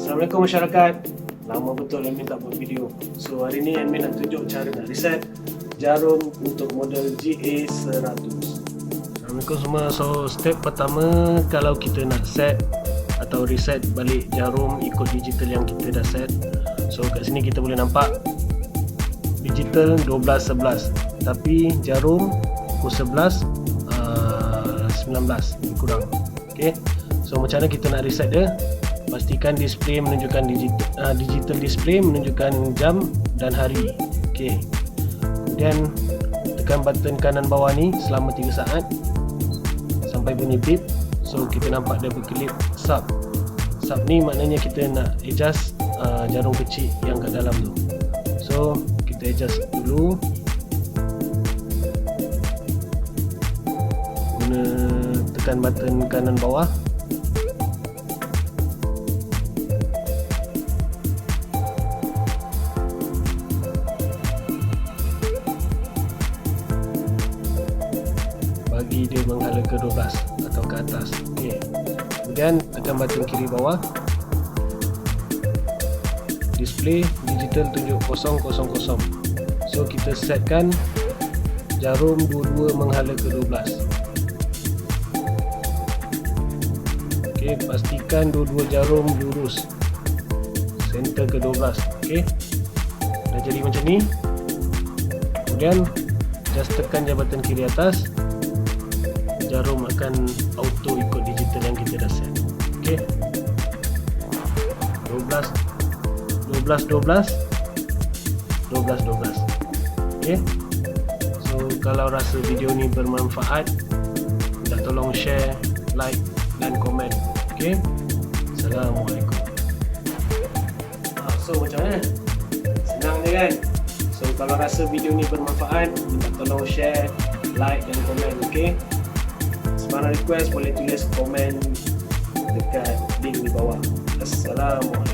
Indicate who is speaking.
Speaker 1: Assalamualaikum masyarakat. Lama betul admin tak buat video. So hari ni admin nak tunjuk cara nak reset Jarum untuk model GA100 Assalamualaikum semua. So step pertama Kalau kita nak set Atau reset balik jarum Ikut digital yang kita dah set. So kat sini kita boleh nampak Digital 12-11 Tapi jarum Pukul 11 uh, 19 Lebih kurang. Okay So macam mana kita nak reset dia? Pastikan display menunjukkan digital, uh, digital display menunjukkan jam dan hari. Okey? Kemudian tekan button kanan bawah ni selama 3 saat. Sampai bunyi beep. So kita nampak dia berkelip sub. Sub ni maknanya kita nak adjust uh, jarum kecil yang kat dalam tu. So kita adjust dulu. Guna tekan button kanan bawah. Bagi dia menghala ke 12 atau ke atas. Okey. Kemudian tekan button kiri bawah. Display digital tunjuk 000 so kita setkan jarum dua-dua menghala ke 12 okey pastikan dua-dua jarum lurus center ke 12 okey? Dah jadi macam ni. Kemudian just tekan jabatan kiri atas. Jarum akan auto ikut digital yang kita dah set ok 12 12 12 12 12 ok so kalau rasa video ni bermanfaat minta tolong share like dan komen ok Assalamualaikum. Ah, so macam mana? Senang je kan? So kalau rasa video ni bermanfaat minta tolong share like dan komen ok Sembarang request boleh tulis komen dekat link di bawah. Assalamualaikum.